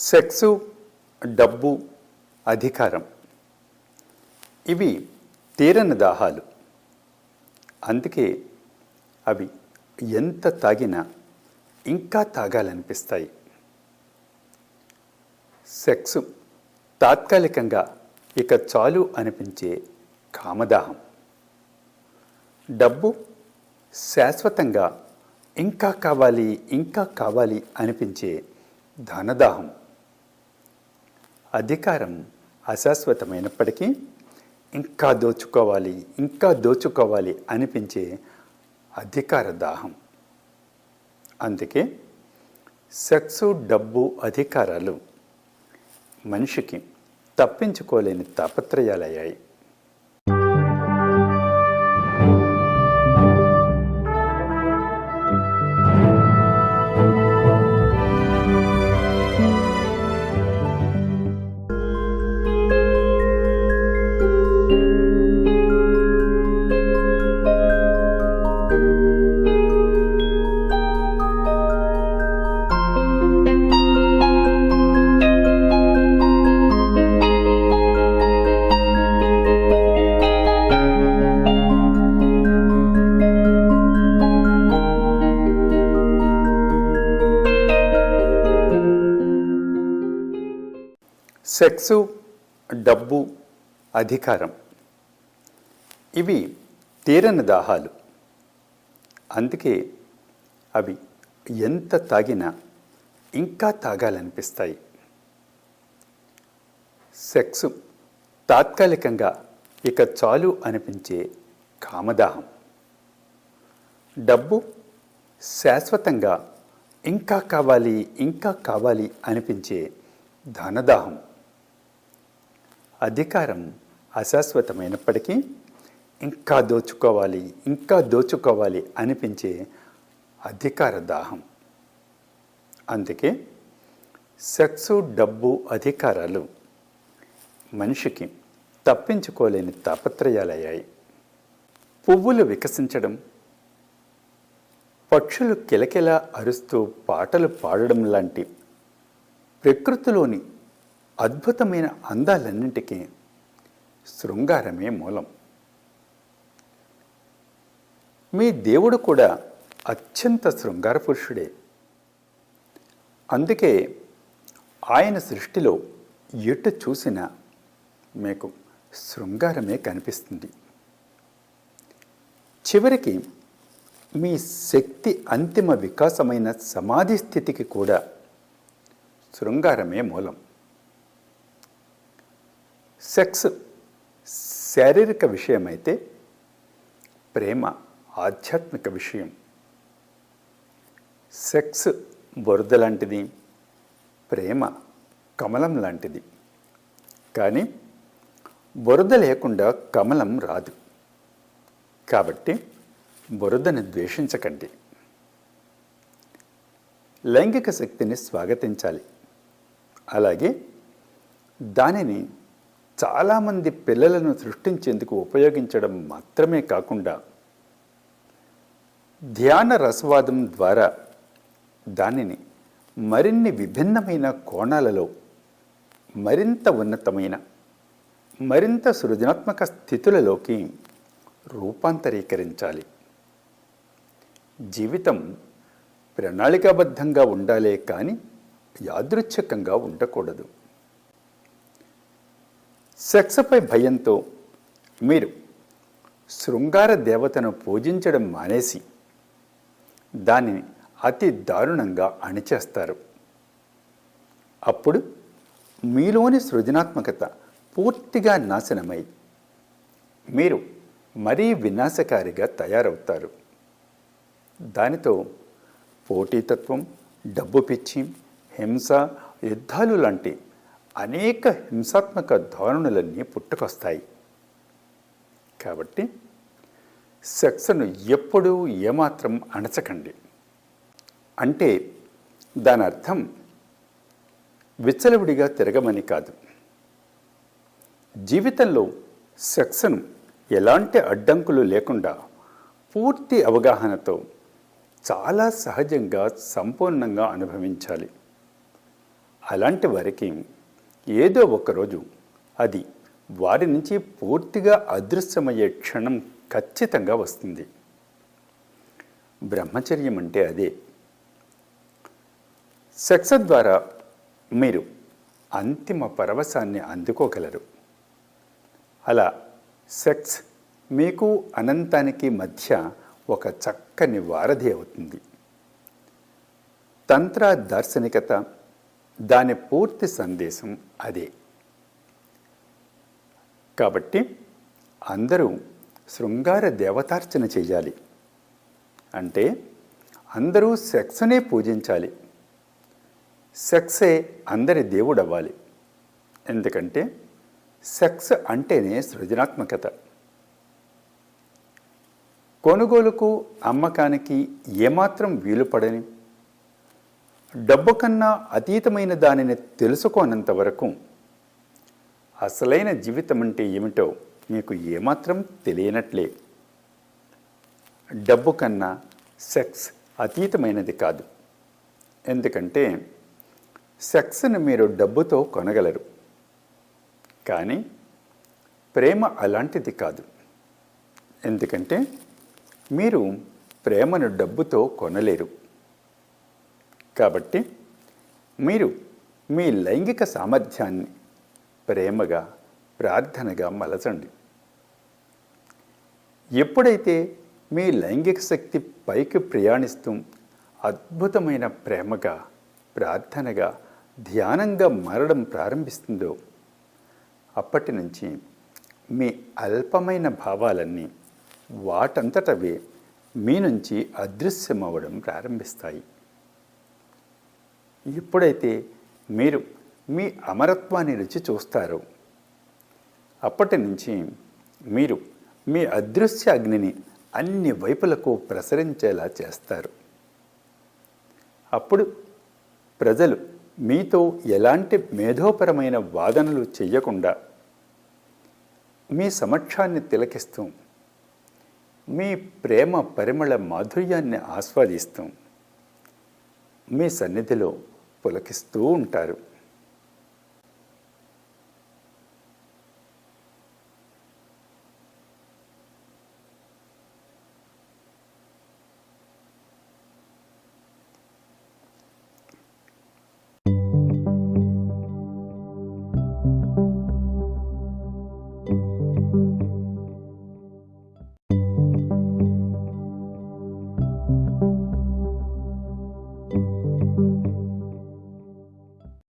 Sex డబ్బు అధికారం. ఇవి తీరని దాహాలు. అందుకే అవి ఎంత తాగినా ఇంకా తాగాలనిపిస్తాయి. సెక్స్ తాత్కాలికంగా ఇక చాలు అనిపించే కామదాహం. డబ్బు శాశ్వతంగా ఇంకా కావాలి ఇంకా కావాలి అనిపించే ధనదాహం. అధికారం అశాశ్వతమైనప్పటికీ ఇంకా దోచుకోవాలి ఇంకా దోచుకోవాలి అనిపించే అధికార దాహం. అందుకే సెక్సు డబ్బు అధికారాలు మనిషికి తప్పించుకోలేని తాపత్రయాలయ్యాయి. సెక్సు డబ్బు అధికారం. ఇవి తీరని దాహాలు. అందుకే అవి ఎంత తాగినా ఇంకా తాగాలనిపిస్తాయి. సెక్స్ తాత్కాలికంగా ఇక చాలు అనిపించే కామదాహం. డబ్బు శాశ్వతంగా ఇంకా కావాలి ఇంకా కావాలి అనిపించే ధనదాహం. అధికారం అశాశ్వతమైనప్పటికీ ఇంకా దోచుకోవాలి ఇంకా దోచుకోవాలి అనిపించే అధికార దాహం. అందుకే సెక్సు డబ్బు అధికారాలు మనిషికి తప్పించుకోలేని తాపత్రయాలయ్యాయి. పువ్వులు వికసించడం పక్షులు కిలకిల అరుస్తూ పాటలు పాడడం లాంటి ప్రకృతిలోని అద్భుతమైన అందాలన్నింటికీ శృంగారమే మూలం. మీ దేవుడు కూడా అత్యంత శృంగార పురుషుడే. అందుకే ఆయన సృష్టిలో ఎటు చూసినా మీకు శృంగారమే కనిపిస్తుంది. చివరికి మీ శక్తి అంతిమ వికాసమైన సమాధి స్థితికి కూడా శృంగారమే మూలం. సెక్స్ శారీరక విషయమైతే ప్రేమ ఆధ్యాత్మిక విషయం. సెక్స్ బురద లాంటిది ప్రేమ కమలం లాంటిది. కానీ బురద లేకుండా కమలం రాదు. కాబట్టి బురదను ద్వేషించకండి. లైంగిక శక్తిని స్వాగతించాలి. అలాగే దానిని చాలామంది పిల్లలను సృష్టించేందుకు ఉపయోగించడం మాత్రమే కాకుండా ధ్యాన రసవాదం ద్వారా దానిని మరిన్ని విభిన్నమైన కోణాలలో మరింత ఉన్నతమైన మరింత సృజనాత్మక స్థితులలోకి రూపాంతరీకరించాలి. జీవితం ప్రణాళికాబద్ధంగా ఉండాలే కానీ యాదృచ్ఛికంగా ఉండకూడదు. సెక్స్పై భయంతో మీరు శృంగార దేవతను పూజించడం మానేసి దానిని అతి దారుణంగా అణిచేస్తారు. అప్పుడు మీలోని సృజనాత్మకత పూర్తిగా నాశనమై మీరు మరీ వినాశకారిగా తయారవుతారు. దానితో పోటీతత్వం డబ్బు పిచ్చి హింస యుద్ధాలు లాంటి అనేక హింసాత్మక ధోరణులన్నీ పుట్టుకొస్తాయి. కాబట్టి సెక్స్ను ఎప్పుడూ ఏమాత్రం అణచకండి. అంటే దాని అర్థం విచ్చలవిడిగా తిరగమని కాదు. జీవితంలో సెక్స్ను ఎలాంటి అడ్డంకులు లేకుండా పూర్తి అవగాహనతో చాలా సహజంగా సంపూర్ణంగా అనుభవించాలి. అలాంటి వారికి ఏదో ఒకరోజు అది వారి నుంచి పూర్తిగా అదృశ్యమయ్యే క్షణం ఖచ్చితంగా వస్తుంది. బ్రహ్మచర్యం అంటే అదే. సెక్స్ ద్వారా మీరు అంతిమ పరవశాన్ని అందుకోగలరు. అలా సెక్స్ మీకు అనంతానికి మధ్య ఒక చక్కని వారధి అవుతుంది. తంత్ర దార్శనికత దాని పూర్తి సందేశం అదే. కాబట్టి అందరూ శృంగార దేవతార్చన చేయాలి. అంటే అందరూ సెక్స్నే పూజించాలి. సెక్సే అందరి దేవుడు అవ్వాలి ఎందుకంటే సెక్స్ అంటేనే సృజనాత్మకత. కొనుగోలుకు అమ్మకానికి ఏమాత్రం వీలుపడని డబ్బు కన్నా అతీతమైన దానిని తెలుసుకోనంత వరకు అసలైన జీవితం అంటే ఏమిటో మీకు ఏమాత్రం తెలియనట్లే. డబ్బు కన్నా సెక్స్ అతీతమైనది కాదు. ఎందుకంటే సెక్స్ను మీరు డబ్బుతో కొనగలరు. కానీ ప్రేమ అలాంటిది కాదు. ఎందుకంటే మీరు ప్రేమను డబ్బుతో కొనలేరు. కాబట్టి మీరు మీ లైంగిక సామర్థ్యాన్ని ప్రేమగా ప్రార్థనగా మలచండి. ఎప్పుడైతే మీ లైంగిక శక్తి పైకి ప్రయాణిస్తూ అద్భుతమైన ప్రేమగా ప్రార్థనగా ధ్యానంగా మారడం ప్రారంభిస్తుందో అప్పటి నుంచి మీ అల్పమైన భావాలన్నీ వాటంతటవే మీ నుంచి అదృశ్యమవ్వడం ప్రారంభిస్తాయి. ఎప్పుడైతే మీరు మీ అమరత్వాన్ని రుచి చూస్తారు. అప్పటి నుంచి మీరు మీ అదృశ్య అగ్నిని అన్ని వైపులకు ప్రసరించేలా చేస్తారు. అప్పుడు ప్రజలు మీతో ఎలాంటి మేధోపరమైన వాదనలు చెయ్యకుండా మీ సమక్షాన్ని తిలకిస్తూ మీ ప్రేమ పరిమళ మాధుర్యాన్ని ఆస్వాదిస్తూ మీ సన్నిధిలో పులకిస్తూ ఉంటారు.